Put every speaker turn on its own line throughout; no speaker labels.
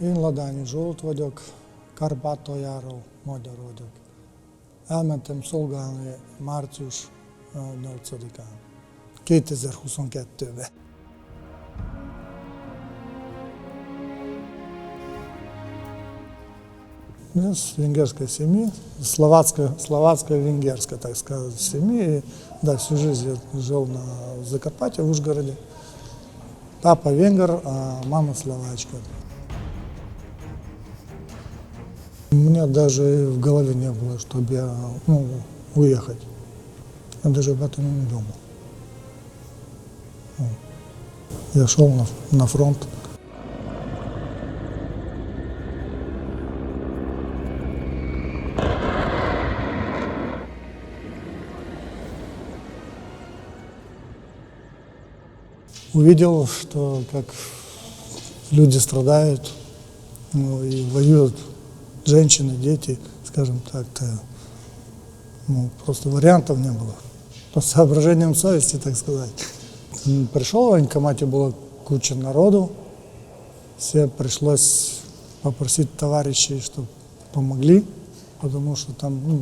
Én Ladányi Zsolt vagyok, Kárpátaljáról magyar vagyok. Elmentem szolgálni március ö, 8-án, 2022-ben. Я с венгерской семьи, словацкая, словацкая венгерская, так сказать, семьи. И, да, всю жизнь я жил на Закарпатье, в Ужгороде. Папа венгер, а мама словачка. У меня даже в голове не было, чтобы я ну, уехать. Я даже об этом не думал. Я шел на, на фронт. Увидел, что как люди страдают ну, и воюют женщины, дети, скажем так-то. Ну, просто вариантов не было. По соображениям совести, так сказать. М, Пришел в военкомате, было куча народу. Все пришлось попросить товарищей, чтобы помогли, потому что там ну,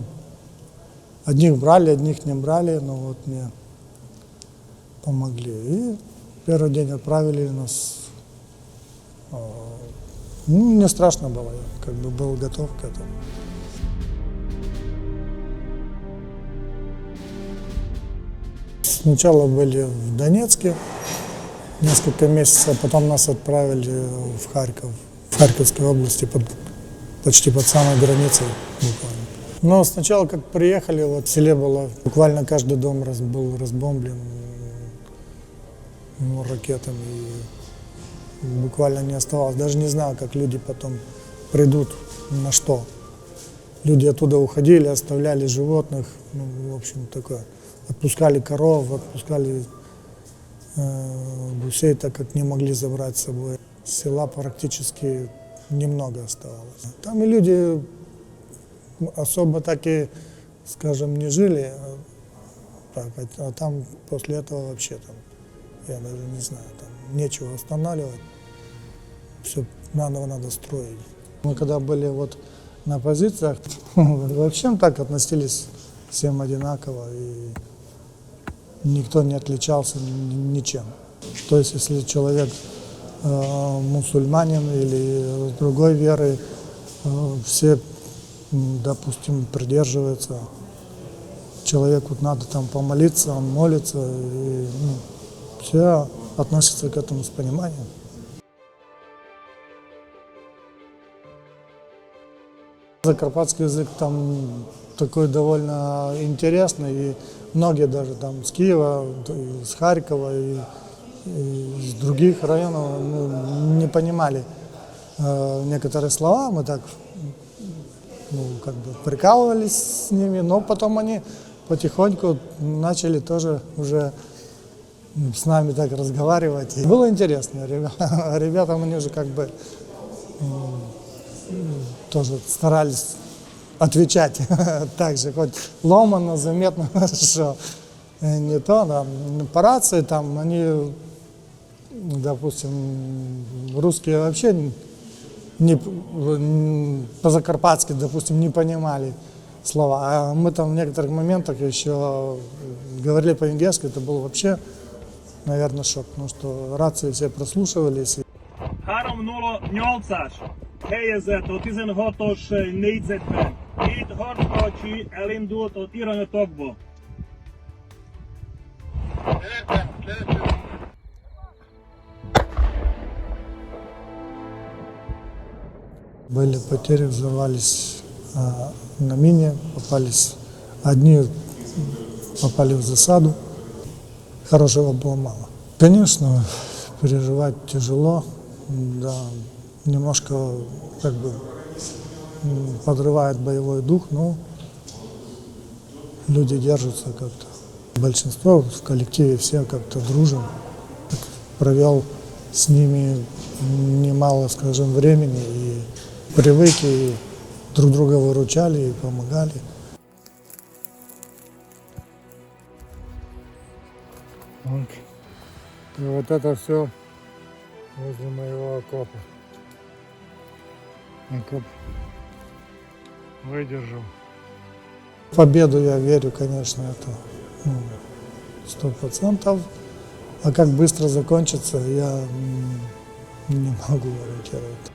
одних брали, одних не брали, но вот мне помогли. И первый день отправили нас. А, Ну, мне страшно было, я как бы был готов к этому. Сначала были в Донецке несколько месяцев, потом нас отправили в Харьков, в Харьковской области, под, почти под самой границей буквально. Но сначала, как приехали, вот в селе было, буквально каждый дом раз, был разбомблен ну, ракетами. Буквально не оставалось. Даже не знаю, как люди потом придут, на что. Люди оттуда уходили, оставляли животных, ну, в общем, такое. Отпускали коров, отпускали э, гусей, так как не могли забрать с собой. Села практически немного оставалось. Там и люди особо так и, скажем, не жили, так, а там после этого вообще там, я даже не знаю, там нечего останавливать, все надо, надо строить. Мы когда были вот на позициях, вообще так относились всем одинаково, и никто не отличался ни- ничем. То есть, если человек э, мусульманин или другой веры, э, все, допустим, придерживаются. Человеку надо там помолиться, он молится, и ну, все относятся к этому с пониманием. Закарпатский язык там такой довольно интересный, и многие даже там с Киева, с Харькова, и, и из других районов ну, не понимали э, некоторые слова, мы так ну, как бы прикалывались с ними, но потом они потихоньку начали тоже уже с нами так разговаривать. И было интересно, ребя- ребятам они уже как бы тоже старались отвечать так же, хоть ломано, заметно, что э, не то, да. по рации там они, допустим, русские вообще не, по-закарпатски, допустим, не понимали слова, а мы там в некоторых моментах еще говорили по-венгерски, это был вообще, наверное, шок, потому что рации все прослушивались,
308-as helyezett a 16-os négyzetben. Két harckocsi elindult az irányatokba.
Были потери, взорвались а, на мине, попались одни попали в засаду. Хорошего было мало. Конечно, переживать тяжело, да, немножко как бы подрывает боевой дух, но люди держатся как-то. Большинство в коллективе все как-то дружим. Провел с ними немало, скажем, времени и привык, и друг друга выручали и помогали. И вот это все возле моего окопа.
Окоп выдержал.
В победу я верю, конечно, это ну, сто процентов. А как быстро закончится, я не могу гарантировать.